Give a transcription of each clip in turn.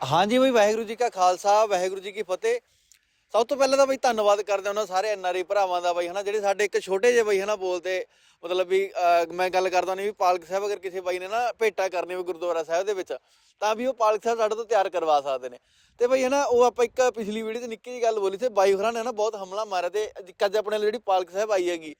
ਹਾਂਜੀ ਬਈ, ਵਾਹਿਗੁਰੂ ਜੀ ਕਾ ਖਾਲਸਾ, ਵਾਹਿਗੁਰੂ ਜੀ ਕੀ ਫਤਿਹ। ਸਭ ਤੋਂ ਪਹਿਲਾਂ ਤਾਂ ਬਈ ਧੰਨਵਾਦ ਕਰਦੇ ਹਾਂ ਉਹਨਾਂ ਸਾਰੇ ਐਨਆਰਆਈ ਭਰਾਵਾਂ ਦਾ ਬਈ, ਹਨਾ, ਜਿਹੜੇ ਸਾਡੇ ਇੱਕ ਛੋਟੇ ਜਿਹੇ ਬਈ, ਹਨਾ, ਬੋਲਦੇ, ਮਤਲਬ ਵੀ ਮੈਂ ਗੱਲ ਕਰਦਾ ਨਹੀਂ ਵੀ ਪਾਲਕ ਸਾਹਿਬ, ਅਗਰ ਕਿਸੇ ਬਾਈ ਨੇ ਨਾ ਭੇਟਾ ਕਰਨੀ ਹੋਵੇ ਗੁਰਦੁਆਰਾ ਸਾਹਿਬ ਦੇ ਵਿੱਚ, ਤਾਂ ਵੀ ਉਹ ਪਾਲਕ ਸਾਹਿਬ ਸਾਡੇ ਤੋਂ ਤਿਆਰ ਕਰਵਾ ਸਕਦੇ ਨੇ। ਤੇ ਬਈ, ਹਨਾ, ਉਹ ਆਪਾਂ ਇੱਕ ਪਿਛਲੀ ਵੀਡੀਓ 'ਚ ਨਿੱਕੀ ਜਿਹੀ ਗੱਲ ਬੋਲੀ ਸੀ, ਬਾਈ ਹੋਰਾਂ ਨੇ ਨਾ ਬਹੁਤ ਹਮਲਾ ਮਾਰਿਆ ਤੇ ਅੱਜ ਆਪਣੇ ਲਈ ਜਿਹੜੀ ਪਾਲਕ ਸਾਹਿਬ ਆਈ ਹੈਗੀ,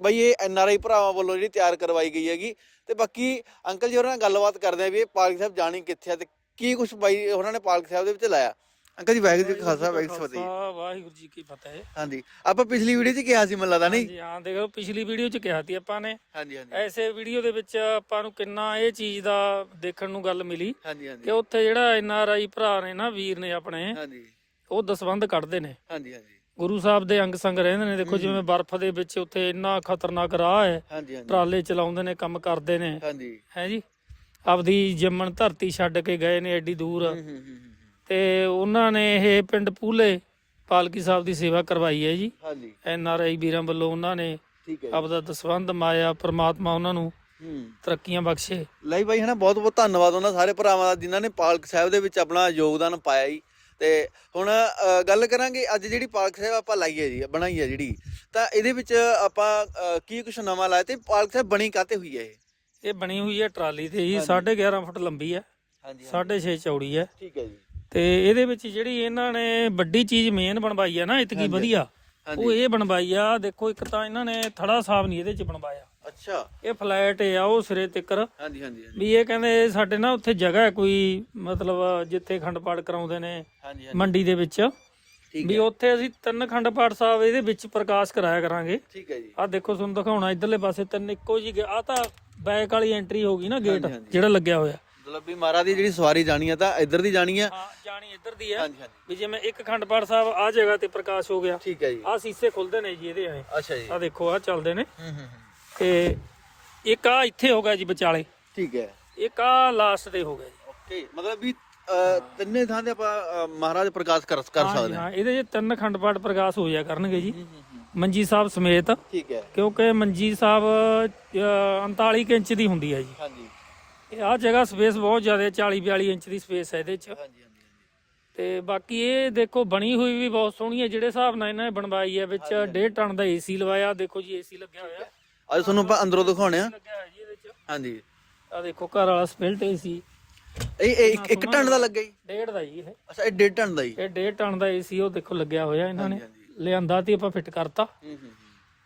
ਬਈ ਇਹ ਐਨਆਰਆਈ ਭਰਾਵਾਂ ਵੱਲੋਂ ਜਿਹੜੀ ਤਿਆਰ ਕਰਵਾਈ ਗਈ ਹੈਗੀ। ਤੇ ਬਾਕੀ ਅੰਕਲ ਜੀ ਹੋਰਾਂ ਨਾਲ ਗੱਲਬਾਤ ਕਰਦੇ ਆ ਵੀ ਇਹ ਪਾਲਕ ਸਾਹਿਬ ਜਾਣੀ ਕਿੱਥੇ ਆ ਤੇ ਕੀ ਕੁਝ ਬਾਈ ਹੋਰਾਂ ਨੇ ਪਾਲਕ ਸਾਹਿਬ ਦੇ ਵਿੱਚ ਲਾਇਆ। ਅੰਕਲ ਜੀ ਵਾਹਿਗੁਰੂ ਜੀ ਕਾ ਖਾਲਸਾ ਵਾਹਿਗੁਰੂ ਜੀ ਕੀ ਫਤਿਹ। ਖਾਲਸਾ, ਵਾਹਿਗੁਰੂ ਜੀ ਕੀ ਫਤਿਹ। ਹਾਂਜੀ ਆਪਾਂ ਪਿਛਲੀ ਵੀਡੀਓ 'ਚ ਕਿਹਾ ਸੀ ਮੈਨੂੰ ਲੱਗਦਾ ਨਹੀਂ। ਜੀ ਹਾਂ ਦੇਖੋ ਪਿਛਲੀ ਵੀਡੀਓ ਚ ਕਿਹਾ ਸੀ ਆਪਾਂ ਨੇ। ਹਾਂਜੀ ਹਾਂਜੀ। ਐਸੇ ਵੀਡੀਓ ਦੇ ਵਿੱਚ ਆਪਾਂ ਨੂੰ ਕਿੰਨਾ ਇਹ ਚੀਜ਼ ਦਾ ਦੇਖਣ ਨੂੰ ਗੱਲ ਮਿਲੀ ਹਾਂਜੀ ਕਿ ਹਾਂਜੀ ਉੱਥੇ ਜਿਹੜਾ ਐਨ ਆਰ ਆਈ ਭਰਾ ਨੇ ਨਾ ਵੀਰ ਨੇ ਆਪਣੇ ਹਾਂਜੀ। ਉਹ ਦਸਵੰਧ ਕੱਢਦੇ ਨੇ। ਹਾਂਜੀ ਹਾਂਜੀ। ਗੁਰੂ ਸਾਹਿਬ ਦੇ ਅੰਗ ਸੰਗ ਰਹਿੰਦੇ ਨੇ। ਦੇਖੋ ਜਿਵੇਂ ਬਰਫ਼ ਦੇ ਵਿੱਚ ਉੱਥੇ ਇੰਨਾ ਖਤਰਨਾਕ ਰਾਹ ਹੈ ਹਾਂਜੀ ਹਾਂਜੀ। ਟਰਾਲੇ ਚਲਾਉਂਦੇ ਨੇ ਕੰਮ ਕਰਦੇ ਨੇ। ਹਾਂਜੀ। ਹੈ ਜੀ? ਆਪਦੀ ਜੰਮਣ ਧਰਤੀ ਛੱਡ ਕੇ ਗਏ ਨੇ ਐਡੀ ਦੂਰ। ਤੇ ਉਹਨਾਂ ਨੇ ਇਹ ਪਿੰਡ ਪੂਲੇ ਪਾਲਕੀ ਸਾਹਿਬ ਦੀ ਸੇਵਾ ਕਰਵਾਈ ਹੈ ਜੀ। ਹਾਂਜੀ। ਐਨ ਆਰ ਆਈ ਵੀਰਾਂ ਵੱਲੋਂ ਉਹਨਾਂ ਨੇ। ਆਪਦਾ ਦਸਵੰਧ ਮਾਇਆ ਪ੍ਰਮਾਤਮਾ ਉਹਨਾਂ ਨੂੰ ਤਰੱਕੀਆਂ ਬਖਸ਼ੇ। ਲਈ ਬਾਈ ਹਨਾ ਬਹੁਤ ਬਹੁਤ ਧੰਨਵਾਦ ਉਹਨਾਂ ਸਾਰੇ ਭਰਾਵਾਂ ਦਾ ਜਿਨ੍ਹਾਂ ਨੇ ਪਾਲਕ ਸਾਹਿਬ ਦੇ ਵਿੱਚ ਆਪਣਾ ਯੋਗਦਾਨ ਪਾਇਆ ਜੀ। ਤੇ ਹੁਣ ਗੱਲ ਕਰਾਂਗੇ ਅੱਜ ਜਿਹੜੀ ਪਾਲਕ ਸਾਹਿਬ ਆਪਾਂ ਲਾਈ ਹੈ ਜੀ ਬਣਾਈ ਹੈ ਜਿਹੜੀ। ਤਾਂ ਇਹਦੇ ਵਿੱਚ ਆਪਾਂ ਕੀ ਕੁਝ ਨਵਾਂ ਲਾਇਆ ਤੇ ਪਾਲਕ ਸਾਹਿਬ ਬਣੀ ਕਾਤੇ ਹੋਈ ਹੈ ਇਹ? ਇਹ ਬਣੀ ਹੋਈ ਹੈ ਟਰਾਲੀ ਤੇ ਜੀ 11.5 ਫੁੱਟ ਲੰਬੀ ਹੈ ਹਾਂਜੀ 6.5 ਚੌੜੀ ਹੈ। ਠੀਕ ਹੈ ਜੀ। ਤੇ ਇਹਦੇ ਵਿੱਚ ਜਿਹੜੀ ਇਹਨਾਂ ਨੇ ਵੱਡੀ ਚੀਜ਼ ਮੇਨ ਬਣਵਾਈ ਹੈ ਨਾ ਇਤਕੀ ਵਧੀਆ ਉਹ ਇਹ ਬਣਵਾਈ ਆ ਦੇਖੋ ਇੱਕ ਤਾਂ ਇਹਨਾਂ ਨੇ ਥੜਾ ਸਾਹਿਬ ਨਹੀਂ ਇਹਦੇ ਚ ਬਣਵਾਇਆ। ਅੱਛਾ। ਇਹ ਫਲੈਟ ਆ ਉਹ ਸਿਰੇ ਤਿੱਕਰ। ਹਾਂਜੀ ਹਾਂਜੀ ਹਾਂਜੀ। ਵੀ ਇਹ ਕਹਿੰਦੇ ਸਾਡੇ ਨਾ ਉੱਥੇ ਜਗ੍ਹਾ ਹੈ ਕੋਈ ਮਤਲਬ ਜਿੱਥੇ ਖੰਡ ਪਾਠ ਕਰਾਉਂਦੇ ਨੇ ਮੰਡੀ ਦੇ ਵਿੱਚ। ਠੀਕ ਵੀ ਉੱਥੇ ਅਸੀਂ ਤਿੰਨ ਖੰਡ ਪਾਠ ਸਾਹਿਬ ਇਹਦੇ ਵਿੱਚ ਪ੍ਰਕਾਸ਼ ਕਰਾਇਆ ਕਰਾਂਗੇ। ਠੀਕ ਹੈ ਜੀ। ਆ ਦੇਖੋ ਤੁਹਾਨੂੰ ਦਿਖਾਉਣਾ ਇਧਰਲੇ ਪਾਸੇ ਤਿੰਨ ਇੱਕੋ ਜੀ ਆ ਤਾਂ ਬੈਕ ਵਾਲੀ ਐਂਟਰੀ ਹੋ ਗਈ ਨਾ ਗੇਟ। ਜਿਹੜਾ ਲੱਗਿਆ ਹੋਇਆ। ਵੀ ਮਹਾਰਾਜ ਦੀ ਜਿਹੜੀ ਸਵਾਰੀ ਜਾਣੀ ਆ ਤਾਂ ਇੱਧਰ ਦੀ ਜਾਣੀ ਆ। ਹਾਂ ਜਾਣੀ ਇੱਧਰ ਦੀ ਹੈ ਹਾਂਜੀ ਹਾਂਜੀ। ਵੀ ਜਿਵੇਂ ਇੱਕ ਖੰਡ ਪਾਠ ਸਾਹਿਬ ਆ ਜਗ੍ਹਾ ਤੇ ਪ੍ਰਕਾਸ਼ ਹੋ ਗਿਆ। ਠੀਕ ਹੈ ਜੀ। ਆ ਸੀਸੇ ਖੁੱਲਦੇ ਨੇ ਜੀ ਇਹਦੇ ਐ ਅੱਛਾ ਜੀ। ਆ ਦੇਖੋ ਆ ਚੱਲਦੇ ਨੇ। ਹੂੰ ਹੂੰ ਹੂੰ। ਤੇ ਇੱਕ ਆ ਇੱਥੇ ਹੋ ਗਿਆ ਜੀ ਵਿਚਾਲੇ। ਠੀਕ ਹੈ। ਇੱਕ ਆ ਲਾਸਟ ਤੇ ਹੋ ਗਿਆ ਜੀ। ਓਕੇ ਮਤਲਬ ਵੀ ਤਿੰਨੇ ਥਾਂ ਤੇ ਆਪਾਂ ਮਹਾਰਾਜ ਪ੍ਰਕਾਸ਼ ਕਰ ਸਕਦੇ ਹਾਂ ਹਾਂ। ਇਹਦੇ 'ਚ ਤਿੰਨ ਖੰਡ ਪਾਠ ਪ੍ਰਕਾਸ਼ ਹੋ ਜਾ ਕਰਨਗੇ ਜੀ। ਮੰਜੀ ਸਾਹਿਬ ਸਮੇਤ। ਠੀਕ ਹੈ। ਕਿਉਂਕਿ ਮੰਜੀ ਸਾਹਿਬ ਅ, 39 ਕੁ ਇੰਚ ਦੀ ਹੁੰਦੀ ਹੈ ਜੀ। ਹਾਂਜੀ। ਇਹ ਆ ਜਗ੍ਹਾ ਸਪੇਸ ਬਹੁਤ ਜ਼ਿਆਦਾ ਹੈ 40 42 ਇੰਚ ਦੀ ਸਪੇਸ ਹੈ ਇਹਦੇ 'ਚ। ਹਾਂਜੀ ਤੇ ਬਾਕੀ ਇਹ ਦੇਖੋ ਬਣੀ ਹੋਈ ਵੀ ਬਹੁਤ ਸੋਹਣੀ ਹੈ ਜਿਹੜੇ ਹਿਸਾਬ ਨਾਲ ਇਹਨਾਂ ਨੇ ਬਣਵਾਈ ਹੈ ਵਿੱਚ 1.5 ਟਨ ਦਾ ਏਸੀ ਲਵਾਇਆ ਦੇਖੋ ਜੀ ਏਸੀ ਲੱਗਿਆ ਹੋਇਆ। ਅੱਜ ਤੁਹਾਨੂੰ ਆਪਾਂ ਅੰਦਰੋਂ ਦਿਖਾਉਣੇ ਆ। ਲੱਗਿਆ ਹੋਇਆ ਜੀ ਇਹਦੇ 'ਚ। ਹਾਂਜੀ। ਆ ਦੇਖੋ ਘਰ ਵਾਲਾ ਸਪਿਲਟ ਏਸੀ ਇਹ ਇਹ ਇੱਕ- ਇੱਕ ਟਨ ਦਾ ਲੱਗਾ ਜੀ। ਡੇਢ ਦਾ ਜੀ ਇਹ। ਅੱਛਾ ਇਹ ਡੇਢ ਟਨ ਦਾ ਜੀ। ਇਹ ਡੇਢ ਟਨ ਦਾ ਏਸੀ ਉਹ ਦੇਖੋ ਲੱਗਿਆ ਹੋਇਆ ਇਹਨਾਂ ਨੇ। ਲਿਆਂਦਾ ਤੇ ਆਪਾਂ ਫਿੱਟ ਕਰਤਾ। ਹੂੰ ਹੂੰ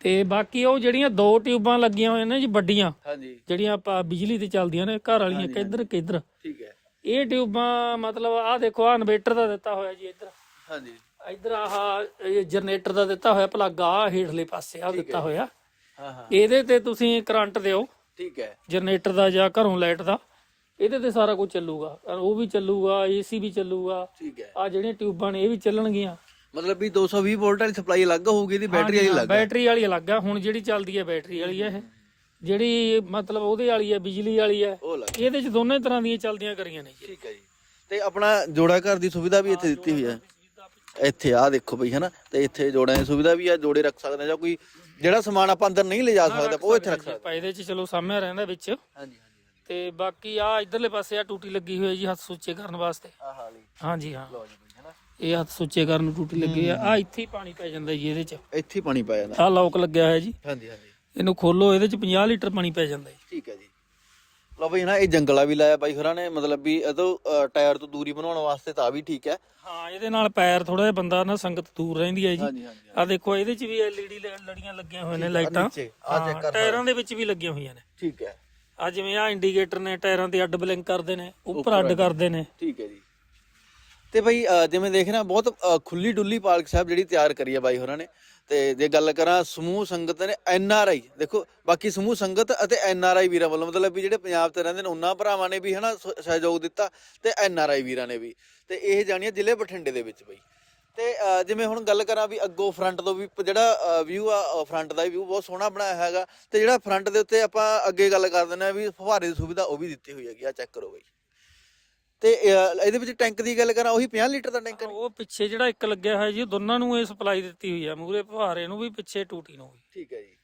ਤੇ ਬਾਕੀ ਉਹ ਜਿਹੜੀਆਂ ਦੋ ਟਿਊਬਾਂ ਲੱਗੀਆਂ ਹੋਈਆਂ ਨੇ ਜੀ ਵੱਡੀਆਂ ਹਾਂਜੀ। ਜਿਹੜੀਆਂ ਆਪਾਂ ਬਿਜਲੀ ਤੇ ਚੱਲਦੀਆਂ ਨੇ ਘਰ ਵਾਲੀਆਂ ਕਿੱਧਰ ਕਿੱਧਰ। ਠੀਕ ਹੈ। ਇਹ ਟਿਊਬਾਂ ਮਤਲਬ ਆਹ ਦੇਖੋ ਆ ਇਨਵੇਟਰ ਦਾ ਦਿੱਤਾ ਹੋਇਆ ਜੀ ਇੱਧਰ। ਹਾਂਜੀ। ਇੱਧਰ ਆਹ ਜਨਰੇਟਰ ਦਾ ਦਿੱਤਾ ਹੋਇਆ ਪਲੱਗ ਆ ਹੇਠਲੇ ਪਾਸੇ ਆ ਦਿੱਤਾ ਹੋਇਆ। ਹਾਂ ਹਾਂ। ਇਹਦੇ ਤੇ ਤੁਸੀਂ ਕਰੰਟ ਦਿਓ। ਠੀਕ ਹੈ। ਜਨਰੇਟਰ ਦਾ ਜਾਂ ਘਰੋਂ ਲਾਈਟ ਦਾ। ਇਹਦੇ ਤੇ ਸਾਰਾ ਕੁਝ ਚੱਲੂਗਾ। ਉਹ ਵੀ ਚੱਲੂਗਾ ਏਸੀ ਵੀ ਚੱਲੂਗਾ। ਠੀਕ ਹੈ। ਆ ਜਿਹੜੀਆਂ ਟਿਊਬਾਂ ਨੇ ਇਹ ਵੀ ਚੱਲਣਗੀਆਂ। ਮਤਲਬ ਵੀ 220 ਵੋਲਟ ਵਾਲੀ ਸਪਲਾਈ ਅਲੱਗ ਹੋਊਗੀ ਇਹਦੀ ਬੈਟਰੀ ਵਾਲੀ ਅਲੱਗ ਬੈਟਰੀ ਵਾਲੀ ਅਲੱਗ ਆ। ਹੁਣ ਜਿਹੜੀ ਚੱਲਦੀ ਹੈ ਬੈਟਰੀ ਵਾਲੀ ਹੈ ਇਹ। ਜਿਹੜੀ ਮਤਲਬ ਉਹਦੇ ਵਾਲੀ ਹੈ ਬਿਜਲੀ ਵਾਲੀ ਹੈ। ਇਹਦੇ ਚ ਦੋਨੇ ਤਰ੍ਹਾਂ ਦੀਆਂ ਚੱਲਦੀਆਂ ਕਰੀਆਂ ਨੇ। ਜੀ ਠੀਕ ਹੈ ਜੀ। ਤੇ ਆਪਣਾ ਜੋੜਾ ਘਰ ਦੀ ਸੁਵਿਧਾ ਵੀ ਇੱਥੇ ਦਿੱਤੀ ਹੋਈ ਹੈ। ਇੱਥੇ ਆ ਦੇਖੋ ਬਈ ਹਨਾ? ਤੇ ਇੱਥੇ ਜੋੜਿਆਂ ਦੀ ਸੁਵਿਧਾ ਵੀ ਆ ਜੋੜੇ ਰੱਖ ਸਕਦੇ ਆ ਜਾਂ ਕੋਈ ਜਿਹੜਾ ਸਮਾਨ ਆਪਾਂ ਅੰਦਰ ਨਹੀਂ ਲਿਜਾ ਸਕਦਾ ਉਹ ਇੱਥੇ ਰੱਖ ਸਕਦੇ ਆਪਾਂ ਇਹਦੇ ਚ ਚਲੋ ਸਾਹਮਣੇ ਰਹਿੰਦਾ ਵਿੱਚ। ਹਾਂਜੀ। ਤੇ ਬਾਕੀ ਆ ਇਧਰਲੇ ਪਾਸੇ ਆ ਟੂਟੀ ਲੱਗੀ ਹੋਈ ਹੈ ਜੀ ਹੱਥ ਸੁੱਚੇ ਕਰਨ ਵਾਸਤੇ। ਆਹ ਹਾਂਜੀ ਹਾਂ। ਲਓ ਜੀ ਬਈ ਹਨਾ। ਇਹ ਹੱਥ ਸੁੱਚੇ ਕਰਨ ਨੂੰ ਟੂਟੀ ਲੱਗੀ ਆ। ਆ ਇੱਥੇ ਹੀ ਪਾਣੀ ਪੈ ਜਾਂਦਾ ਜੀ ਇਹਦੇ ਚ। ਇੱਥੇ ਹੀ ਪਾਣੀ ਪਾਇਆ ਜਾਂਦਾ। ਆ ਲੌਕ ਲੱਗਿਆ ਹੋਇਆ ਜੀ। ਹਾਂਜੀ ਹਾਂਜੀ। ਇਹਨੂੰ ਖੋਲੋ ਇਹਦੇ ਚ 50 ਲੀਟਰ ਪਾਣੀ ਪੈ ਜਾਂਦਾ ਜੀ। ਠੀਕ ਹੈ ਜੀ। ਲਓ ਬਈ ਨਾ ਇਹ ਜੰਗਲਾ ਵੀ ਲਾਇਆ ਬਾਈ ਹੋਰਾਂ ਨੇ। ਮਤਲਬ ਵੀ ਇਹ ਤੋਂ ਟਾਇਰ ਤੋਂ ਦੂਰੀ ਬਣਾਉਣ ਵਾਸਤੇ ਤਾਂ ਵੀ ਠੀਕ ਹੈ। ਹਾਂ ਇਹਦੇ ਨਾਲ ਪੈਰ ਥੋੜਾ ਜਿਹਾ ਬੰਦਾ ਨਾ ਸੰਗਤ ਦੂਰ ਰਹਿੰਦੀ ਹੈ ਜੀ। ਹਾਂਜੀ ਹਾਂਜੀ ਆ ਦੇਖੋ ਇਹਦੇ ਚ ਵੀ ਐਲਈਡੀ ਲੜੀਆਂ ਲੱਗੀਆਂ ਹੋਈਆਂ ਨੇ ਲਾਈਟਾਂ। ਨੀਚੇ ਆ ਚੈੱਕ ਹਾਂ, ਕਰ ਟਾਇਰਾਂ ਦੇ ਵਿੱਚ ਵੀ ਲੱਗੀਆਂ ਹੋਈਆਂ ਨੇ। ਠੀਕ ਹੈ। ਆ ਜਿਵੇਂ ਆ ਇੰਡੀਕੇਟਰ ਨੇ ਟਾਇਰਾਂ ਤੇ ਅੱਡ ਬਲਿੰਕ ਕਰਦੇ ਨੇ ਉੱਪਰ ਅੱਡ ਕਰਦੇ ਨੇ। ਠੀਕ ਹੈ ਜੀ। ਤੇ ਅ, ਜਿਵੇਂ ਦੇਖ ਰਹੇ ਬਹੁਤ ਖੁੱਲੀ ਡੁੱਲੀ ਪਾਲਕ ਸਾਹਿਬ ਜਿਹੜੀ ਤਿਆਰ ਕਰੀ ਹੈ ਬਾਈ ਹੋਰਾਂ ਨੇ। ਤੇ ਜੇ ਗੱਲ ਕਰਾਂ ਸਮੂਹ ਸੰਗਤ ਨੇ ਐਨ ਆਰ ਆਈ। ਦੇਖੋ ਬਾਕੀ ਸਮੂਹ ਸੰਗਤ ਅਤੇ ਐਨ ਆਰ ਆਈ ਵੀਰਾਂ ਵੱਲੋਂ ਮਤਲਬ ਵੀ ਜਿਹੜੇ ਪੰਜਾਬ ਤੇ ਰਹਿੰਦੇ ਨੇ ਉਹਨਾਂ ਭਰਾਵਾਂ ਨੇ ਵੀ ਹਨਾ ਸਹਿਯੋਗ ਦਿੱਤਾ ਤੇ ਐਨ ਆਰ ਆਈ ਵੀਰਾਂ ਨੇ ਵੀ। ਤੇ ਇਹ ਜਾਣੀਆਂ ਜ਼ਿਲ੍ਹੇ ਬਠਿੰਡੇ ਦੇ ਵਿੱਚ ਬਈ। ਤੇ ਅ, ਜਿਵੇਂ ਹੁਣ ਗੱਲ ਕਰਾਂ ਵੀ ਅੱਗੋਂ ਫਰੰਟ ਤੋਂ ਵੀ ਪ- ਜਿਹੜਾ ਵਿਊ ਆ ਫਰੰਟ ਦਾ ਵਿਊ ਬਹੁਤ ਸੋਹਣਾ ਬਣਾਇਆ ਹੈਗਾ। ਤੇ ਜਿਹੜਾ ਫਰੰਟ ਦੇ ਉੱਤੇ ਆਪਾਂ ਅੱਗੇ ਗੱਲ ਕਰ ਦਿੰਦੇ ਆ ਵੀ ਫੁਹਾਰੇ ਦੀ ਸੁਵਿਧਾ ਉਹ ਵੀ ਦਿੱਤੀ ਹੋਈ ਹੈਗੀ ਆ ਚੈੱਕ ਕਰੋ ਬਈ। ਤੇ ਅ, ਇਹਦੇ ਵਿੱਚ ਟੈਂਕ ਦੀ ਗੱਲ ਕਰਾਂ ਉਹੀ 50 ਲੀਟਰ ਦਾ ਟੈਂਕ ਉਹ ਪਿੱਛੇ ਜਿਹੜਾ ਇੱਕ ਲੱਗਿਆ ਹੋਇਆ ਜੀ ਉਹ ਦੋਨਾਂ ਨੂੰ ਇਹ ਸਪਲਾਈ ਦਿੱਤੀ ਹੋਈ ਆ ਮੂਰੇ ਫੁਹਾਰੇ ਨੂੰ ਵੀ ਪਿੱਛੇ ਟੂਟੀ ਨੂੰ ਵੀ। ਠੀਕ ਹੈ ਜੀ।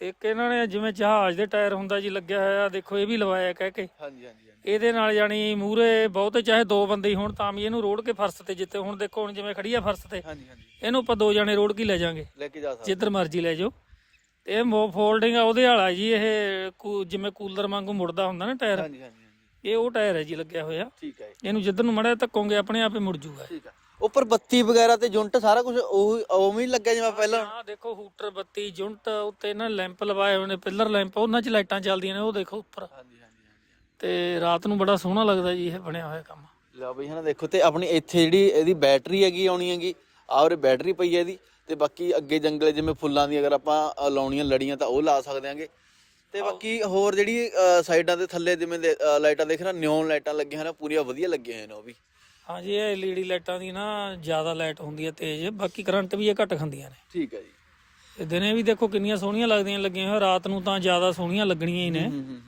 ਤੇ ਇੱਕ ਇਹਨਾਂ ਨੇ ਜਿਵੇਂ ਜਹਾਜ਼ ਦੇ ਟਾਇਰ ਹੁੰਦਾ ਜੀ ਲੱਗਿਆ ਹੋਇਆ ਦੇਖੋ ਇਹ ਵੀ ਲਵਾਇਆ ਕਹਿ ਕੇ। ਹਾਂਜੀ ਹਾਂਜੀ ਇਹਦੇ ਨਾਲ ਜਾਨੀ ਮੂਰੇ ਬਹੁਤੇ ਚਾਹੇ ਦੋ ਬੰਦੇ ਹੀ ਹੋਣ ਤਾਂ ਵੀ ਇਹਨੂੰ ਰੋੜ ਕੇ ਫਰਸ਼ ਤੇ ਜਿੱਤੇ ਹੁਣ ਦੇਖੋ ਹੁਣ ਜਿਵੇਂ ਖੜੀ ਆ ਫਰਸ਼ ਤੇ ਹਾਂਜੀ ਹਾਂਜੀ। ਇਹਨੂੰ ਆਪਾਂ ਦੋ ਜਣੇ ਰੋੜ ਕੇ ਲੈ ਜਾਾਂਗੇ ਲੈ ਕੇ ਜਾ ਸਕਦੇ। ਜਿੱਧਰ ਮਰਜ਼ੀ ਲੈ ਜਾਓ। ਤੇ ਇਹ ਫੋਲਡਿੰਗ ਆ ਉਹਦੇ ਵਾਲਾ ਜੀ ਇਹ ਜਿਵੇਂ ਕੂਲਰ ਵਾਂਗੂ ਮੁੜਦਾ ਹੁੰਦਾ ਨਾ ਟਾਇਰ। ਹਾਂਜੀ ਹਾਂਜੀ। ਇਹ ਉਹ ਟਾਇਰ ਹੈ ਜੀ ਲੱਗਿਆ ਹੋਇਆ। ਠੀਕ ਹੈ। ਇਹਨੂੰ ਜਿੱਧਰ ਨੂੰ ਮੜਿਆ ਧੱਕੋਗੇ ਆਪਣੇ ਆਪ ਹੀ ਮੁੜ ਜੂਗਾ। ਠੀਕ ਹੈ। ਉੱਪਰ ਬੱਤੀ ਵਗੈਰਾ ਤੇ ਯੂਨਿਟ ਸਾਰਾ ਕੁਝ ਉਹ ਉਵੇਂ ਹੀ ਲੱਗਿਆ ਜਿਵੇਂ ਪਹਿਲਾਂ? ਆਹ ਦੇਖੋ ਹੂਟਰ ਬੱਤੀ ਜੁੰਟ ਉੱਤੇ ਇਹਨਾਂ ਲੈਂਪ ਲਵਾਏ ਹੋਏ ਨੇ ਪਿੱਲਰ ਲੈਂਪ ਉਹਨਾਂ 'ਚ ਲਾਈਟਾਂ ਚੱਲਦੀਆਂ ਨੇ ਉਹ ਦੇਖੋ ਉੱਪਰ। ਹਾਂਜੀ ਹਾਂਜੀ ਹਾਂਜੀ ਤੇ ਰਾਤ ਨੂੰ ਬੜਾ ਸੋਹਣਾ ਲੱਗਦਾ ਜੀ ਇਹ ਬਣਿਆ ਹੋਇਆ ਕੰਮ। ਲਓ ਬਈ ਹਨਾ ਦੇਖੋ ਤੇ ਆਪਣੀ ਇੱਥੇ ਜਿਹੜੀ ਇਹਦੀ ਬੈਟਰੀ ਹੈਗੀ ਆਉਣੀ ਹੈਗੀ ਆਹ ਬੈਟਰੀ ਪਈ ਹੈ ਇਹਦੀ ਤੇ ਬਾਕੀ ਅੱਗੇ ਜੰਗਲੇ ਜਿਵੇਂ ਫੁੱਲਾਂ ਦੀ ਅਗਰ ਆਪਾਂ ਲਾਉਣੀਆਂ ਲੜੀਆਂ ਤਾਂ ਉਹ ਲਾ ਸਕਦੇ ਆਂਗੇ ਤੇ ਬਾਕੀ ਹੋਰ ਜਿਹੜੀ ਸਾਈਡਾਂ ਤੇ ਥੱਲੇ ਜਿਵੇਂ ਦੇ, ਲਾਈਟਾਂ ਦੇਖ ਰਹੇ ਨਿਓਨ ਲਾਈਟਾਂ ਲੱਗੀਆਂ ਹਨ ਪੂਰੀਆਂ ਵਧੀਆ ਲੱਗੀਆਂ ਹੋਈਆਂ ਨੇ ਉਹ ਵੀ। ਹਾਂਜੀ ਇਹ ਐਲਈਡੀ ਲਾਈਟਾਂ ਦੀ ਨਾ ਜ਼ਿਆਦਾ ਲਾਈਟ ਹੁੰਦੀ ਹੈ ਤੇਜ਼ ਬਾਕੀ ਕਰੰਟ ਵੀ ਇਹ ਘੱਟ ਖਾਂਦੀਆਂ ਨੇ। ਠੀਕ ਹੈ ਜੀ। ਤੇ ਦਿਨੇ ਵੀ ਦੇਖੋ ਕਿੰਨੀਆਂ ਸੋਹਣੀਆਂ ਲੱਗਦੀਆਂ ਲੱਗੀਆਂ ਹੋਈਆਂ ਰਾਤ ਨੂੰ ਤਾਂ ਜ਼ਿਆਦਾ ਸੋਹਣੀਆਂ ਲੱਗਣੀਆਂ ਹੀ ਨੇ। ਹੂੰ ਹੂੰ ਹੂੰ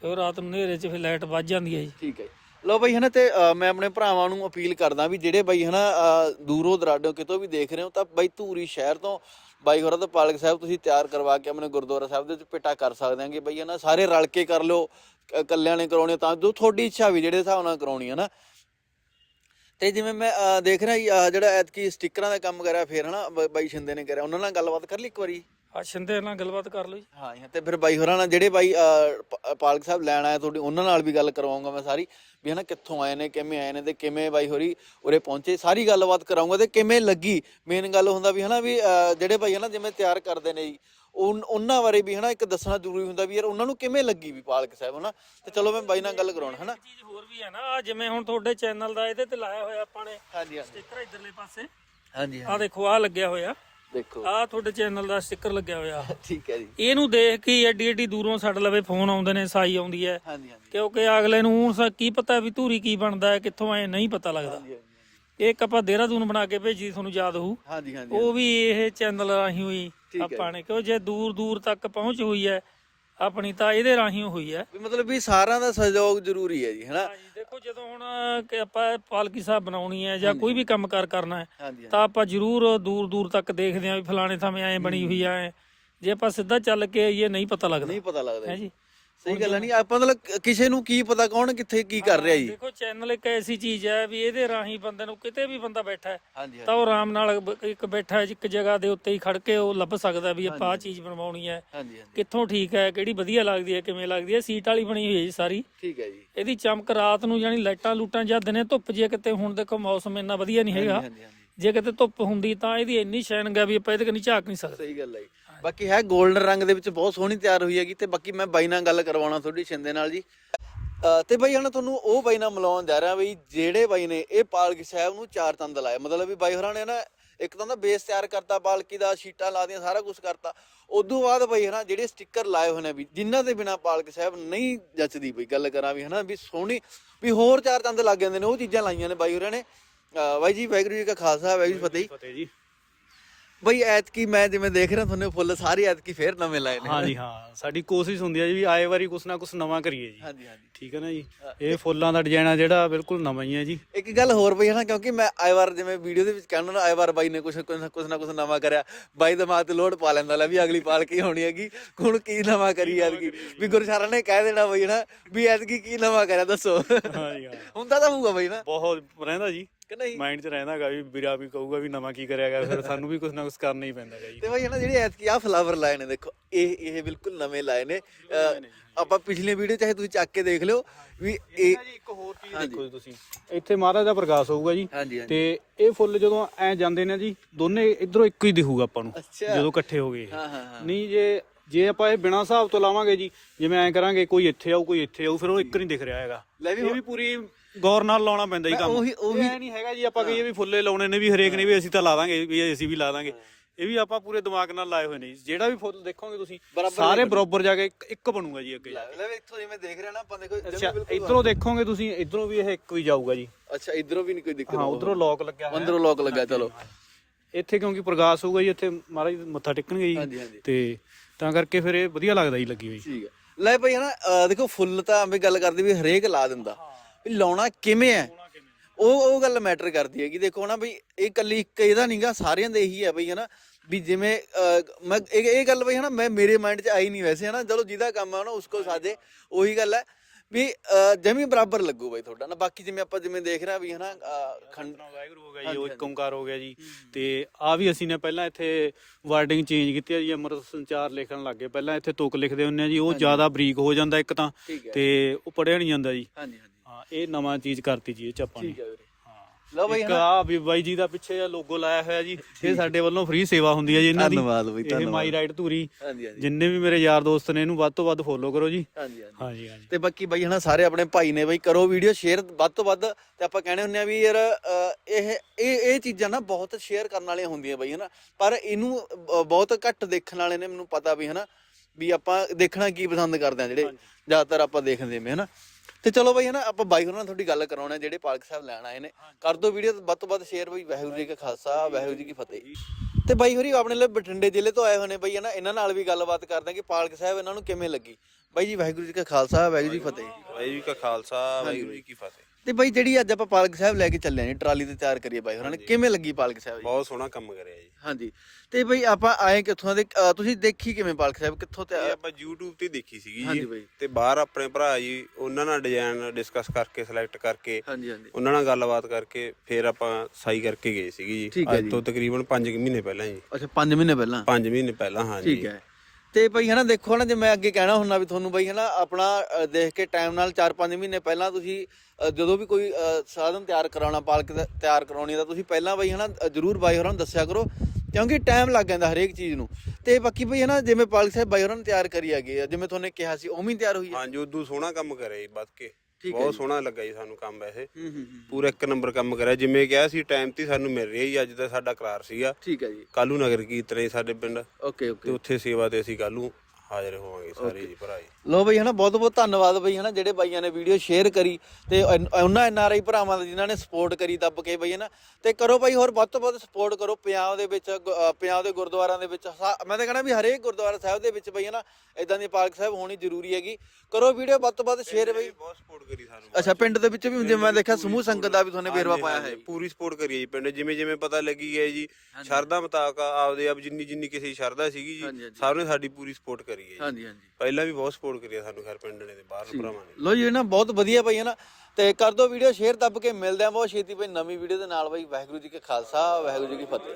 ਤੇ ਉਹ ਰਾਤ ਨੂੰ ਹਨੇਰੇ 'ਚ ਫਿਰ ਲਾਈਟ ਵੱਜ ਜਾਂਦੀ ਹੈ ਜੀ। ਠੀਕ ਹੈ ਜੀ। ਲਓ ਬਈ ਹਨਾ ਤੇ ਅ, ਮੈਂ ਆਪਣੇ ਭਰਾਵਾਂ ਨੂੰ ਅਪੀਲ ਕਰਦਾ ਵੀ ਜਿਹੜੇ ਬਈ ਹਨਾ ਅ, ਦੂਰੋਂ ਦਰਾਡੋਂ ਕਿਤੋਂ ਵੀ ਦੇਖ ਰਹੇ ਹੋ ਤਾਂ ਬਈ ਧੂਰੀ ਸ਼ਹਿਰ ਤੋਂ ਬਾਈ ਹੋਰਾਂ ਤੋਂ ਪਾਲਕ ਸਾਹਿਬ ਤੁਸੀਂ ਤਿਆਰ ਕਰਵਾ ਕੇ ਆਪਣੇ ਗੁਰਦੁਆਰਾ ਸਾਹਿਬ ਦੇ ਵਿੱਚ ਪਿੱਟਾ ਕਰ ਸਕਦੇ ਆਂਗੇ ਬਈ ਹਨਾ ਸਾਰੇ ਰਲ ਕੇ ਕਰ ਲਿਓ ਕ- ਇਕੱਲਿਆਂ ਨੇ ਕਰਾਉਣੇ ਤਾਂ ਜੋ ਤੁਹਾਡੀ ਇੱਛਾ ਵੀ ਜਿਹੜੇ ਹਿਸਾਬ ਨਾਲ ਕਰਾਉਣੀ ਹੈ ਨਾ ਤੇ ਜਿਵੇਂ ਮੈਂ ਦੇਖ ਰਿਹਾ ਜੀ, ਅ, ਜਿਹੜਾ ਐਤਕੀ ਸਟickਰਾਂ ਦਾ ਕੰਮ ਕਰਿਆ ਫੇਰ ਹਨਾ ਬ- ਬਾਈ ਸ਼ਿੰਦੇ ਨੇ ਕਰਿਆ। ਉਹਨਾਂ ਨਾਲ ਗੱਲਬਾਤ ਕਰ ਲਈ ਇੱਕ ਵਾਰੀ? ਆ ਸ਼ਿੰਦੇ ਨਾਲ ਗੱਲਬਾਤ ਕਰ ਲਓ ਜੀ। ਹਾਂ ਜੀ, ਤੇ ਫਿਰ ਬਾਈ ਹੋਰਾਂ ਨਾਲ ਜਿਹੜੇ ਬਾਈ ਅਹ, ਪ- ਪਾਲਕ ਸਾਹਿਬ ਲੈਣ ਆਏ ਤੁਹਾਡੀ ਉਹਨਾਂ ਨਾਲ ਵੀ ਗੱਲ ਕਰਵਾਉਂਗਾ ਮੈਂ ਸਾਰੀ ਵੀ ਹਨਾ ਕਿੱਥੋਂ ਆਏ ਨੇ ਕਿਵੇਂ ਆਏ ਨੇ ਤੇ ਕਿਵੇਂ ਬਾਈ ਹੋਰੀ ਉਰੇ ਪਹੁੰਚੇ ਸਾਰੀ ਗੱਲਬਾਤ ਕਰਾਉਂਗਾ ਤੇ ਕਿਵੇਂ ਲੱਗੀ? ਮੇਨ ਗੱਲ ਹੁੰਦਾ ਵੀ ਹਨਾ ਵੀ ਅਹ, ਜਿਹੜੇ ਬਾਈ ਹਨਾ ਜਿਵੇਂ ਤਿਆਰ ਕਰਦੇ ਨੇ ਜੀ ਉਨ- ਉਹਨਾਂ ਬਾਰੇ ਵੀ ਹਨਾ ਇੱਕ ਦੱਸਣਾ ਜ਼ਰੂਰੀ ਹੁੰਦਾ ਵੀ ਯਾਰ ਉਹਨਾਂ ਨੂੰ ਕਿਵੇਂ ਲੱਗੀ ਵੀ ਪਾਲਕ ਸਾਹਿਬ ਹਨਾ? ਤੇ ਚਲੋ ਮੈਂ ਬਾਈ ਨਾਲ ਗੱਲ ਕਰਾਉਣਾ ਹਨਾ? ਚੀਜ਼ ਹੋਰ ਵੀ ਹੈ ਨਾ ਆਹ ਜਿਵੇਂ ਹੁਣ ਤੁਹਾਡੇ ਚੈਨਲ ਦਾ ਇਹਦੇ ਤੇ ਲਾਇਆ ਹੋਇਆ ਆਪਾਂ ਨੇ ਹਾਂਜੀ ਹਾਂਜੀ। ਸਟicker ਇਧਰਲੇ ਪਾਸੇ। ਹਾਂਜੀ ਆਹ ਦੇਖੋ ਆਹ ਲੱਗਿਆ ਹੋਇਆ। ਦੇਖੋ। ਆਹ ਤੁਹਾਡੇ ਚੈਨਲ ਦਾ ਸਟicker ਲੱਗਿਆ ਹੋਇਆ। ਠੀਕ ਹੈ ਜੀ। ਇਹਨੂੰ ਦੇਖ ਕੇ ਹੀ ਐਡੀ ਐਡੀ ਦੂਰੋਂ ਸਾਡੇ ਲਵੇ ਫੋਨ ਆਉਂਦੇ ਨੇ ਸਾਈ ਆਉਂਦੀ ਹੈ। ਹਾਂਜੀ ਹਾਂਜੀ। ਕਿਉਂਕਿ ਅਗਲੇ ਨੂੰ ਹੁਣ ਸਾ- ਕੀ ਪਤਾ ਵੀ ਧੂਰੀ ਕੀ ਬਣਦਾ ਹੈ ਕਿੱਥੋਂ ਆਏ ਨਹੀਂ ਪਤਾ ਲੱਗਦਾ। ਹਾਂਜੀ। ਇੱਕ ਆਪਾਂ ਦੇਹਰਾਦੂਨ ਬਣਾ ਕੇ ਭੇਜੀ ਤੁਹਾਨੂੰ ਯਾਦ ਹੋਊ। ਹਾਂਜੀ ਹਾਂਜੀ ਉਹ ਵੀ ਇਹ ਚੈਨਲ ਰਾਹੀਂ ਹੋਈ ਆਪਾਂ ਨੇ ਕਿਉਂ ਜੇ ਦੂਰ ਦੂਰ ਤੱਕ ਪਹੁੰਚ ਹੋਈ ਹੈ ਆਪਣੀ ਤਾਂ ਇਹਦੇ ਰਾਹੀਂ ਹੋਈ ਹੈ। ਵੀ ਮਤਲਬ ਵੀ ਸਾਰਿਆਂ ਦਾ ਸਹਿਯੋਗ ਜ਼ਰੂਰੀ ਹੈ ਜੀ ਹਨਾ? ਹਾਂਜੀ ਦੇਖੋ ਜਦੋਂ ਹੁਣ ਕਿ ਆਪਾਂ ਪਾਲਕੀ ਸਾਹਿਬ ਬਣਾਉਣੀ ਹੈ ਜਾਂ ਕੋਈ ਵੀ ਕੰਮ ਕਾਰ ਕਰਨਾ ਹੈ ਤਾਂ ਆਪਾਂ ਜ਼ਰੂਰ ਦੂਰ ਦੂਰ ਤੱਕ ਦੇਖਦੇ ਆਂ ਵੀ ਫਲਾਣੇ ਥਾਵੇਂ ਐ ਬਣੀ ਹੋਈ ਐ। ਜੇ ਆਪਾਂ ਸਿੱਧਾ ਚੱਲ ਕੇ ਆਈਏ ਨਹੀਂ ਪਤਾ ਲੱਗਦਾ। ਨਹੀਂ ਪਤਾ ਲੱਗਦਾ ਹੈ ਜੀ? ਸਹੀ ਗੱਲ ਹੈ ਨਹੀਂ ਆਪਾਂ ਮਤਲਬ ਕ- ਕਿਸੇ ਨੂੰ ਕੀ ਪਤਾ ਕੌਣ ਕਿੱਥੇ ਕੀ ਕਰ ਰਿਹਾ ਜੀ। ਦੇਖੋ ਚੈਨਲ ਇੱਕ ਐਸੀ ਚੀਜ਼ ਹੈ ਵੀ ਇਹਦੇ ਰਾਹੀਂ ਬੰਦੇ ਨੂੰ ਕਿਤੇ ਵੀ ਬੰਦਾ ਬੈਠਾ ਹੈ ਹਾਂਜੀ ਤਾਂ ਉਹ ਆਰਾਮ ਨਾਲ ਬ- ਇੱਕ ਬੈਠਾ ਹੈ ਇੱਕ ਜਗ੍ਹਾ ਦੇ ਉੱਤੇ ਹੀ ਖੜ ਕੇ ਉਹ ਲੱਭ ਸਕਦਾ ਵੀ ਆਪਾਂ ਆਹ ਚੀਜ਼ ਬਣਵਾਉਣੀ ਹੈ। ਹਾਂਜੀ ਹਾਂਜੀ। ਕਿੱਥੋਂ ਠੀਕ ਹੈ ਕਿਹੜੀ ਵਧੀਆ ਲੱਗਦੀ ਹੈ ਕਿਵੇਂ ਲੱਗਦੀ ਹੈ ਸੀਟ ਵਾਲੀ ਬਣੀ ਹੋਈ ਹੈ ਜੀ ਸਾਰੀ। ਠੀਕ ਹੈ ਜੀ। ਇਹਦੀ ਚਮਕ ਰਾਤ ਨੂੰ ਜਾਨੀ ਲਾਈਟਾਂ ਲੂਟਾਂ ਜਾਂ ਦਿਨੇ ਧੁੱਪ ਜੇ ਕਿਤੇ ਹੁਣ ਦੇਖੋ ਮੌਸਮ ਇੰਨਾ ਵਧੀਆ ਨਹੀਂ ਹੈਗਾ। ਹਾਂਜੀ ਹਾਂਜੀ। ਜੇ ਕਿਤੇ ਧੁੱਪ ਹੁੰਦੀ ਤਾਂ ਇਹਦੀ ਇੰਨੀ ਸ਼ਾਈਨਿੰਗ ਹੈ ਵੀ ਆਪਾਂ ਇਹਦੇ ਕਨੀ ਝਾਕ ਨਹੀਂ ਸਕਦੇ। ਸਹੀ ਗੱਲ ਹੈ ਜੀ। ਬਾਕੀ ਹੈ 골ਡਨ ਰੰਗ ਦੇ ਵਿੱਚ ਬਹੁਤ ਸੋਹਣੀ ਤਿਆਰ ਹੋਈ ਹੈਗੀ ਤੇ ਬਾਕੀ ਮੈਂ ਬਾਈ ਨਾਲ ਗੱਲ ਕਰਵਾਉਣਾ ਤੁਹਾਡੀ ਛਿੰਦੇ ਨਾਲ ਜੀ। ਅ, ਤੇ ਬਾਈ ਹਣ ਤੁਹਾਨੂੰ ਉਹ ਬਾਈ ਨਾਲ ਮਿਲਾਉਣ ਜਾ ਰਿਹਾ ਬਈ ਜਿਹੜੇ ਬਾਈ ਨੇ ਇਹ ਪਾਲਕੀ ਸਾਹਿਬ ਨੂੰ ਚਾਰ ਚੰਦ ਲਾਏ। ਮਤਲਬ ਵੀ ਬਾਈ ਹੋਰਾਂ ਨੇ ਨਾ ਇੱਕ ਤਾਂ ਦਾ ਬੇਸ ਤਿਆਰ ਕਰਤਾ ਪਾਲਕੀ ਦਾ ਸ਼ੀਟਾਂ ਲਾਦੀਆਂ ਸਾਰਾ ਕੁਝ ਕਰਤਾ। ਉਦੋਂ ਬਾਅਦ ਬਾਈ ਹਨਾ ਜਿਹੜੇ ਸਟicker ਲਾਏ ਹੋਏ ਨੇ ਵੀ ਜਿਨ੍ਹਾਂ ਦੇ ਬਿਨਾ ਪਾਲਕ ਸਾਹਿਬ ਨਹੀਂ ਜੱਚਦੀ ਬਈ। ਗੱਲ ਕਰਾਂ ਵੀ ਹਨਾ ਵੀ ਸੋਹਣੀ ਵੀ ਹੋਰ ਚਾਰ ਚੰਦ ਲੱਗ ਜਾਂਦੇ ਨੇ ਉਹ ਚੀਜ਼ਾਂ ਲਾਈਆਂ ਨੇ ਬਾਈ ਹੋਰਾਂ ਨੇ। ਅ, ਬਾਈ ਜੀ ਵਾਹਿਗੁਰੂ ਜੀ ਕਾ ਖਾਲਸਾ ਵਾਹਿਗੁਰੂ ਜੀ ਕੀ ਫਤਿਹ ਫਤਿਹ ਜੀ। ਬਈ ਐਤਕੀ ਮੈਂ ਜਿਵੇਂ ਦੇਖ ਰਿਹਾ ਤੁਹਾਨੂੰ ਫੁੱਲ ਸਾਰੇ ਐਤਕੀ ਫੇਰ ਨਵੇਂ ਲਾਏ ਨੇ। ਹਾਂਜੀ ਹਾਂ। ਸਾਡੀ ਕੋਸ਼ਿਸ਼ ਹੁੰਦੀ ਹੈ ਜੀ ਵੀ ਆਏ ਵਾਰੀ ਕੁਛ ਨਾ ਕੁਛ ਨਵਾਂ ਕਰੀਏ ਜੀ। ਹਾਂਜੀ ਹਾਂਜੀ। ਠੀਕ ਹੈ ਨਾ ਜੀ? ਇਹ ਫੁੱਲਾਂ ਦਾ ਡਿਜ਼ਾਈਨ ਆ ਜਿਹੜਾ ਬਿਲਕੁਲ ਨਵਾਂ ਹੀ ਹੈ ਜੀ। ਇੱਕ ਗੱਲ ਹੋਰ ਬਈ ਹਨਾ ਕਿਉਂਕਿ ਮੈਂ ਆਏ ਵਾਰ ਜਿਵੇਂ ਵੀਡੀਓ ਦੇ ਵਿੱਚ ਕਹਿੰਦਾ ਨਾ ਆਏ ਵਾਰ ਬਾਈ ਨੇ ਕੁਛ ਕੁਛ ਨਾ ਕੁਛ ਨਾ ਕੁਛ ਨਵਾਂ ਕਰਿਆ। ਬਾਈ ਦਿਮਾਗ ਤੇ ਲੋਡ ਪਾ ਲੈਂਦਾ ਲੈ ਵੀ ਅਗਲੀ ਪਾਲਕੀ ਹੋਣੀ ਹੈਗੀ ਹੁਣ ਕੀ ਨਵਾਂ ਕਰੀ ਐਤਕੀ। ਵੀ ਗੁਰਸ਼ਰਨ ਨੇ ਕਹਿ ਦੇਣਾ ਬਈ ਨਾ ਵੀ ਐਤਕੀ ਕੀ ਨਵਾਂ ਕਰਿਆ ਦੱਸੋ। ਹਾਂਜੀ ਹਾਂ। ਹੁੰਦਾ ਤਾਂ ਹੋਊਗਾ ਬਈ ਨਾ। ਬਹੁਤ ਰਹਿੰਦਾ ਜੀ। ਕਿ ਨਹੀਂ? ਮਾਈਂਡ 'ਚ ਰਹਿੰਦਾਗਾ ਵੀ ਵੀਰਾ ਵੀ ਕਹੂਗਾ ਵੀ ਨਵਾਂ ਕੀ ਕਰਿਆਗਾ ਫਿਰ ਸਾਨੂੰ ਵੀ ਕੁਛ ਨਾ ਕੁਛ ਕਰਨਾ ਹੀ ਪੈਂਦਾਗਾ ਜੀ। ਤੇ ਬਈ ਹਨਾ ਜਿਹੜੇ ਐਤਕੀ ਆ ਫਲਾਵਰ ਲਾਏ ਨੇ ਦੇਖੋ ਇਹ ਇਹ ਬਿਲਕੁਲ ਨਵੇਂ ਲਾਏ ਨੇ। ਆਪਾਂ ਪਿਛਲੇ ਵੀਡੀਓ ਚਾਹੇ ਤੁਸੀਂ ਚੱਕ ਕੇ ਦੇਖ ਲਿਓ ਵੀ ਇਹ ਜੀ ਇੱਕ ਹੋਰ ਚੀਜ਼ ਦੇਖੋ ਜੀ ਤੁਸੀਂ। ਇੱਥੇ ਮਹਾਰਾਜ ਦਾ ਪ੍ਰਕਾਸ਼ ਹੋਊਗਾ ਜੀ। ਤੇ ਇਹ ਫੁੱਲ ਜਦੋਂ ਐ ਜਾਂਦੇ ਨੇ ਜੀ ਦੋਨੇ ਇਧਰੋਂ ਇੱਕੋ ਹੀ ਦਿਖੂਗਾ ਆਪਾਂ ਨੂੰ ਜਦੋਂ ਇਕੱਠੇ ਹੋ ਗਏ ਨਹੀਂ ਜੇ ਜੇ ਆਪਾਂ ਇਹ ਬਿਨਾ ਹਿਸਾਬ ਤੋਂ ਲਾਵਾਂਗੇ ਜੀ ਜਿਵੇਂ ਐ ਕਰਾਂਗੇ ਕੋਈ ਇੱਥੇ ਆਊ ਕੋਈ ਇੱਥੇ ਆਊ ਫਿਰ ਉਹ ਇੱਕ ਨਹੀਂ ਦਿਖ ਰਿਹਾ ਹੈਗਾ। ਲੈ ਵੀ ਇਹ ਵੀ ਪੂਰੀ ਗੌਰ ਨਾਲ ਲਾਉਣਾ ਪੈਂਦਾ ਜੀ ਕੰਮ। ਉਹੀ- ਉਹੀ- ਇਹ ਨਹੀਂ ਹੈਗਾ ਜੀ ਆਪਾਂ ਕਹੀਏ ਵੀ ਫੁੱਲੇ ਲਾਉਣੇ ਨੇ ਵੀ ਹਰੇਕ ਨੇ ਵੀ ਅਸੀਂ ਤਾਂ ਲਾ ਦਾਂਗੇ ਵੀ ਅਸੀਂ ਵੀ ਲਾ ਦਾਂਗੇ। ਇਹ ਵੀ ਆਪਾਂ ਪੂਰੇ ਦਿਮਾਗ ਨਾਲ ਲਾਏ ਹੋਏ ਨੇ ਜੀ। ਜਿਹੜਾ ਵੀ ਫੁੱਲ ਦੇਖੋਗੇ ਤੁਸੀਂ ਬਰਾਬਰ ਸਾਰੇ ਬਰਾਬਰ ਜਾ ਕੇ ਇੱਕ- ਇੱਕ ਬਣੂਗਾ ਜੀ ਅੱਗੇ ਜਾ ਕੇ। ਲੈ ਵੀ ਇੱਥੋਂ ਜਿਵੇਂ ਦੇਖ ਰਹੇ ਨਾ ਆਪਾਂ ਦੇਖੋ ਜਮੀ ਅੱਛਾ ਬਿਲਕੁਲ ਇਧਰੋਂ ਦੇਖੋਗੇ ਤੁਸੀਂ ਇਧਰੋਂ ਵੀ ਇਹ ਇੱਕ ਹੀ ਜਾਊਗਾ ਜੀ। ਅੱਛਾ ਇਧਰੋਂ ਵੀ ਨਹੀਂ ਕੋਈ ਦਿੱਕਤ ਹਾਂ ਉਧਰੋਂ ਲੋਕ ਲੱਗਿਆ ਹੋਇਆ। ਅੰਦਰੋਂ ਲੋਕ ਲੱਗਾ ਚਲੋ। ਇੱਥੇ ਕਿਉਂਕਿ ਪ੍ਰਕਾਸ਼ ਹੋਊਗਾ ਜੀ ਇੱਥੇ ਮਹਾਰਾਜ ਮੱਥਾ ਟੇਕਣਗੇ ਹਾਂਜੀ, ਜੀ। ਤੇ ਤਾਂ ਕਰਕੇ ਫਿਰ ਇਹ ਵਧੀਆ ਲੱਗਦਾ ਜੀ ਲੱਗੀ ਹੋਈ। ਠੀਕ ਹੈ ਲੈ ਭਾਈ ਹਨਾ ਅਹ ਦੇਖੋ ਫੁੱਲ ਤਾਂ ਐਵੇਂ ਗੱਲ ਕਰਦੇ ਵੀ ਹਰੇਕ ਲਾ ਦਿੰਦਾ। ਵੀ ਲਾਉਣਾ ਕਿਵੇਂ ਹੈ? ਉਹ ਉਹ ਗੱਲ ਮੈਟਰ ਕਰਦੀ ਹੈ ਕਿ ਦੇਖੋ ਨਾ ਬਈ ਇਹ ਕੱਲੀ ਇੱਕ ਇਹਦਾ ਨਹੀਂਗਾ ਸਾਰਿਆਂ ਦੇ ਇਹੀ ਹੈ ਬਈ ਹਨਾ ਵੀ ਜਿਵੇਂ ਮੈਂ ਇਹ ਇਹ ਗੱਲ ਬਈ ਹਨਾ ਮੈਂ ਮੇਰੇ ਮਾਈਂਡ 'ਚ ਆਈ ਨਹੀਂ ਵੈਸੇ ਹਨਾ। ਚਲੋ ਜਿਹਦਾ ਕੰਮ ਆ ਨਾ ਉਸਕੋ ਸਾਜੇ ਉਹੀ ਗੱਲ ਹੈ। ਵੀ ਜਮੀ ਬਰਾਬਰ ਲੱਗੂ ਬਈ ਤੁਹਾਡਾ ਨਾ। ਬਾਕੀ ਜਿਵੇਂ ਆਪਾਂ ਜਿਵੇਂ ਦੇਖ ਰਹੇ ਵੀ ਹਨਾ ਖੰਡ ਵਾਹਿਗੁਰੂ ਹੋ ਗਿਆ ਜੀ ਉਹ ਓੰਕਾਰ ਹੋ ਗਿਆ ਜੀ। ਤੇ ਆ ਵੀ ਅਸੀਂ ਨੇ ਪਹਿਲਾਂ ਇੱਥੇ ਵਰਡਿੰਗ ਚੇਂਜ ਕੀਤੀ ਆ ਜੀ ਅੰਮ੍ਰਿਤ ਸੰਚਾਰ ਲਿਖਣ ਲੱਗੇ ਪਹਿਲਾਂ ਇੱਥੇ ਤੁਕ ਲਿਖਦੇ ਹੁੰਨੇ ਆ ਜੀ ਉਹ ਜ਼ਿਆਦਾ ਬਰੀਕ ਹੋ ਜਾਂਦਾ ਇੱਕ ਤਾਂ ਹੈ। ਤੇ ਉਹ ਪੜਿਆ ਨਹੀਂ ਜਾਂਦਾ ਜੀ। ਹਾਂਜੀ। ਹਾਂ ਇਹ ਨਵਾਂ ਚੀਜ਼ ਕਰਤੀ ਜੀ ਇਹ ਚ ਆਪਾਂ ਨੇ। ਠੀਕ ਹੈ ਵੀਰੇ। ਹਾਂ। ਲਓ ਬਈ ਇੱਕ ਆ ਵੀ ਬਾਈ ਜੀ ਦਾ ਪਿੱਛੇ ਲੋਗੋ ਲਾਇਆ ਹੋਇਆ ਜੀ ਇਹ ਸਾਡੇ ਵੱਲੋਂ ਫ੍ਰੀ ਸੇਵਾ ਹੁੰਦੀ ਹੈ ਜੀ ਇਹਨਾਂ ਦੀ। ਧੰਨਵਾਦ ਬਈ, ਇਹ ਧੰਨਵਾਦ। ਮਾਈ ਰਾਈਟ ਧੂਰੀ। ਹਾਂਜੀ ਹਾਂਜੀ। ਜਿੰਨੇ ਵੀ ਮੇਰੇ ਯਾਰ ਦੋਸਤ ਨੇ ਇਹਨੂੰ ਵੱਧ ਤੋਂ ਵੱਧ ਫੋਲੋ ਕਰੋ ਜੀ। ਹਾਂਜੀ ਹਾਂਜੀ। ਹਾਂਜੀ ਹਾਂਜੀ। ਤੇ ਬਾਕੀ ਬਈ ਹਨਾ ਸਾਰੇ ਆਪਣੇ ਭਾਈ ਨੇ ਬਈ ਕਰੋ ਵੀਡੀਓ ਸ਼ੇਅਰ ਵੱਧ ਤੋਂ ਵੱਧ। ਤੇ ਆਪਾਂ ਕਹਿੰਦੇ ਹੁੰਨੇ ਆ ਵੀ ਯਾਰ ਅਹ, ਇਹ ਇਹ ਇਹ ਚੀਜ਼ਾਂ ਨਾ ਬਹੁਤ ਸ਼ੇਅਰ ਕਰਨ ਵਾਲੀਆਂ ਹੁੰਦੀਆਂ ਬਈ ਹਨਾ। ਪਰ ਇਹਨੂੰ ਅਹ, ਬਹੁਤ ਘੱਟ ਦੇਖਣ ਵਾਲੇ ਨੇ ਮੈਨੂੰ ਪਤਾ ਵੀ ਹਨਾ ਵੀ ਆਪਾਂ ਦੇਖਣਾ ਕੀ ਪਸੰਦ ਕਰਦੇ ਆ ਜਿਹੜੇ ਜ਼ਿਆਦਾਤਰ ਆਪਾਂ ਦੇਖਦੇ ਮੈਂ ਹਨਾ। ਤੇ ਚਲੋ ਬਈ ਹਨਾ ਆਪਾਂ ਬਾਈ ਹੋਰਾਂ ਨਾਲ ਤੁਹਾਡੀ ਗੱਲ ਕਰਾਉਣਾ ਜਿਹੜੇ ਪਾਲਕ ਸਾਹਿਬ ਲੈਣ ਆਏ ਨੇ। ਕਰ ਦਿਓ ਵੀਡੀਓ ਵੱਧ ਤੋਂ ਵੱਧ ਸ਼ੇਅਰ ਬਈ ਵਾਹਿਗੁਰੂ ਜੀ ਕਾ ਖਾਲਸਾ ਵਾਹਿਗੁਰੂ ਜੀ ਕੀ ਫਤਿਹ। ਤੇ ਬਾਈ ਹੋਰੀ ਆਪਣੇ ਲਈ ਬਠਿੰਡੇ ਜ਼ਿਲ੍ਹੇ ਤੋਂ ਆਏ ਹੋਏ ਨੇ ਬਈ ਹਨਾ ਇਹਨਾਂ ਨਾਲ ਵੀ ਗੱਲਬਾਤ ਕਰਦੇ ਆ ਕਿ ਪਾਲਕ ਸਾਹਿਬ ਇਹਨਾਂ ਨੂੰ ਕਿਵੇਂ ਲੱਗੀ। ਬਾਈ ਜੀ ਵਾਹਿਗੁਰੂ ਜੀ ਕਾ ਖਾਲਸਾ ਵਾਹਿਗੁਰੂ ਜੀ ਕੀ ਫਤਿਹ। ਵਾਹਿਗੁਰੂ ਜੀ ਕਾ ਖਾਲਸਾ ਵਾਹਿਗੁਰੂ ਜੀ ਕੀ ਫਤਿਹ। ਤੇ ਬਾਈ ਜਿਹੜੀ ਅੱਜ ਆਪਾਂ ਪਾਲਕ ਸਾਹਿਬ ਲੈ ਕੇ ਚੱਲੇ ਆਂ ਜੀ ਟਰਾਲੀ ਤੇ ਤਿਆਰ ਕਰੀਏ ਬਾਈ ਹੋਰਾਂ ਨੇ ਕਿਵੇਂ ਲੱਗੀ ਪਾਲਕ ਸਾਹਿਬ ਜੀ? ਬਹੁਤ ਸੋਹਣਾ ਕੰਮ ਕਰਿਆ ਜੀ। ਹਾਂਜੀ। ਤੇ ਬਾਈ ਆਪਾਂ ਆਏ ਕਿੱਥੋਂ ਦੇ ਤੁਸੀਂ ਦੇਖੀ ਕਿਵੇਂ ਪਾਲਕ ਸਾਹਿਬ? ਕਿੱਥੋਂ ਤੇ ਆਪਾਂ YouTube ਤੇ ਦੇਖੀ ਸੀਗੀ ਹਾਂਜੀ ਜੀ। ਤੇ ਬਾਹਰ ਆਪਣੇ ਭਰਾ ਜੀ ਉਹਨਾਂ ਨਾਲ ਡਿਜ਼ਾਈਨ ਡਿਸਕਸ ਕਰਕੇ ਸਿਲੈਕਟ ਕਰਕੇ ਹਾਂਜੀ ਹਾਂਜੀ। ਉਹਨਾਂ ਨਾਲ ਗੱਲਬਾਤ ਕਰਕੇ ਫਿਰ ਆਪਾਂ ਸਾਈ ਕਰਕੇ ਗਏ ਸੀਗੀ ਜੀ। ਹੈ ਅੱਜ ਤੋਂ ਤਕਰੀਬਨ 5 ਮਹੀਨੇ ਪਹਿਲਾਂ ਜੀ। ਅੱਛਾ 5 ਮਹੀਨੇ ਪਹਿਲਾਂ? 5 ਮਹੀਨੇ ਪਹਿਲਾਂ ਹਾਂ ਜੀ ਠੀਕ ਹੈ। ਤੇ ਬਈ ਹਨਾ ਦੇਖੋ ਨਾ ਜੇ ਮੈਂ ਅੱਗੇ ਕਹਿਣਾ ਹੁੰਦਾ ਵੀ ਤੁਹਾਨੂੰ ਬਈ ਹਨਾ ਆਪਣਾ ਅ, ਦੇਖ ਕੇ ਟਾਈਮ ਨਾਲ 4-5 ਮਹੀਨੇ ਪਹਿਲਾਂ ਤੁਸੀਂ ਅ, ਜਦੋਂ ਵੀ ਕੋਈ ਅ, ਸਾਧਨ ਤਿਆਰ ਕਰਾਉਣਾ ਪਾਲਕ ਦਾ- ਤਿਆਰ ਕਰਾਉਣੀ ਦਾ ਤੁਸੀਂ ਪਹਿਲਾਂ ਬਈ ਹਨਾ ਅ, ਜ਼ਰੂਰ ਬਾਈ ਹੋਰਾਂ ਨੂੰ ਦੱਸਿਆ ਕਰੋ ਕਿਉਂਕਿ ਟਾਈਮ ਲੱਗ ਜਾਂਦਾ ਹਰੇਕ ਚੀਜ਼ ਨੂੰ। ਤੇ ਬਾਕੀ ਬਈ ਹਨਾ ਜਿਵੇਂ ਪਾਲਕ ਸਾਹਿਬ ਬਾਈ ਹੋਰਾਂ ਨੇ ਤਿਆਰ ਕਰੀ ਹੈਗੀ ਆ ਜਿਵੇਂ ਤੁਹਾਨੂੰ ਕਿਹਾ ਸੀ ਉਵੇਂ ਹੀ ਤਿਆਰ ਹੋਈ ਹੈ। ਹਾਂ ਉਦੋਂ ਸੋਹਣਾ ਕੰਮ ਕਰਿਆ ਜੀ ਕੇ। ਠੀਕ ਹੈ ਬਹੁਤ। ਸੋਹਣਾ ਲੱਗਾ ਜੀ ਸਾਨੂੰ ਕੰਮ ਵੈਸੇ। ਹੂੰ ਹੂੰ ਹੂੰ। ਪੂਰਾ ਇੱਕ ਨੰਬਰ ਕੰਮ ਕਰਿਆ। ਜਿਵੇਂ ਕਿਹਾ ਸੀ ਟਾਈਮ ਤੇ ਸਾਨੂੰ ਮਿਲ ਰਿਹਾ ਜੀ। ਅੱਜ ਦਾ ਸਾਡਾ ਕਰਾਰ ਸੀਗਾ। ਠੀਕ ਹੈ ਜੀ। ਕਾਲੂ ਨਗਰ ਕੀਰਤਨ ਹੈ ਸਾਡੇ ਪਿੰਡ। ਓਕੇ ਤੇ ਓਕੇ ਉੱਥੇ ਸੇਵਾ ਤੇ ਅਸੀਂ ਕੱਲੂ ਹਾਜ਼ਰ ਹੋਵਾਂਗੇ ਸਾਰੇ ਜੀ ਭਰਾ ਜੀ। ਲੋ ਬਈ ਹਨਾ ਬਹੁਤ ਬਹੁਤ ਧੰਨਵਾਦ ਬਈ ਹਨਾ ਜਿਹੜੇ ਬਾਈਆਂ ਨੇ ਵੀਡੀਓ ਸ਼ੇਅਰ ਕਰੀ ਤੇ ਉਨ- ਉਹਨਾਂ ਐਨ ਆਰ ਆਈ ਭਰਾਵਾਂ ਦਾ ਜਿਨ੍ਹਾਂ ਨੇ ਸਪੋਰਟ ਕਰੀ ਦੱਬ ਕੇ ਬਈ ਹਨਾ। ਤੇ ਕਰੋ ਬਾਈ ਹੋਰ ਵੱਧ ਤੋਂ ਵੱਧ ਸਪੋਰਟ ਕਰੋ ਪੰਜਾਬ ਦੇ ਵਿੱਚ ਗੁ- ਪੰਜਾਬ ਦੇ ਗੁਰਦੁਆਰਿਆਂ ਦੇ ਵਿੱਚ। ਸਾ- ਮੈਂ ਤਾਂ ਕਹਣਾ ਵੀ ਹਰੇਕ ਗੁਰਦੁਆਰਾ ਸਾਹਿਬ ਦੇ ਵਿੱਚ ਬਈ ਹਨਾ ਇਦਾਂ ਦੀ ਪਾਲਕ ਸਾਹਿਬ ਹੋਣੀ ਜ਼ਰੂਰੀ ਹੈਗੀ। ਕਰੋ ਵੀਡੀਓ ਵੱਧ ਤੋਂ ਵੱਧ ਸ਼ੇਅਰ ਬਈ। ਬਹੁਤ ਸਪੋਰਟ ਕਰੀ ਸਾਨੂੰ ਅੱਛਾ ਪਿੰਡ ਦੇ ਵਿੱਚ ਵੀ ਜਿਵੇਂ ਮੈਂ ਦੇਖਿਆ ਸਮੂਹ ਸੰਗਤ ਦਾ ਵੀ ਤੁਹਾਨੇ ਵੇਰਵਾ ਪਾਇਆ ਹੈ। ਪੂਰੀ ਸਪੋਰਟ ਕਰੀ ਹੈ ਜੀ ਪਿੰਡ ਜਿਵੇਂ ਜਿਵੇਂ ਪਤਾ ਲੱਗੀ ਹੈ ਜੀ ਸ਼ਰਧਾ ਮੁਤਾਬਕ ਆਪਦੇ ਆਪ ਜਿੰਨੀ ਜਿੰਨੀ ਕਿਸੇ ਦੀ ਸ਼ਰਧਾ ਸੀਗੀ ਹਾਂਜੀ, ਜੀ ਹਾਂਜੀ। ਸਭ ਨੇ ਸਾਡੀ ਪੂਰੀ ਸਪੋਰਟ ਕਰੀ ਹੈ ਜੀ। ਹਾਂਜੀ ਹਾਂਜੀ। ਪਹਿਲਾਂ ਵੀ ਬਹੁਤ ਸਪੋਰਟ ਕਰੀ ਹੈ ਸਾਨੂੰ ਖੈਰ ਪਿੰਡ ਨੇ ਤੇ ਬਾਹਰ ਭਰਾਵਾਂ ਨੇ। ਲੋ ਜੀ ਇਹ ਨਾ ਬਹੁਤ ਵਧੀਆ ਬਈ ਹਨਾ ਤੇ ਕਰ ਦਿਓ ਵੀਡੀਓ ਸ਼ੇਅਰ ਦੱਬ ਕੇ ਮਿਲਦੇ ਆ ਬਹੁਤ ਛੇਤੀ ਬਈ ਨਵੀਂ ਵੀਡੀਓ ਦੇ ਨਾਲ ਬਈ ਵਾਹਿਗੁਰੂ ਜੀ ਕੇ ਖਾਲਸਾ ਵਾਹਿਗੁਰੂ ਜੀ ਕੀ ਫਤਿਹ।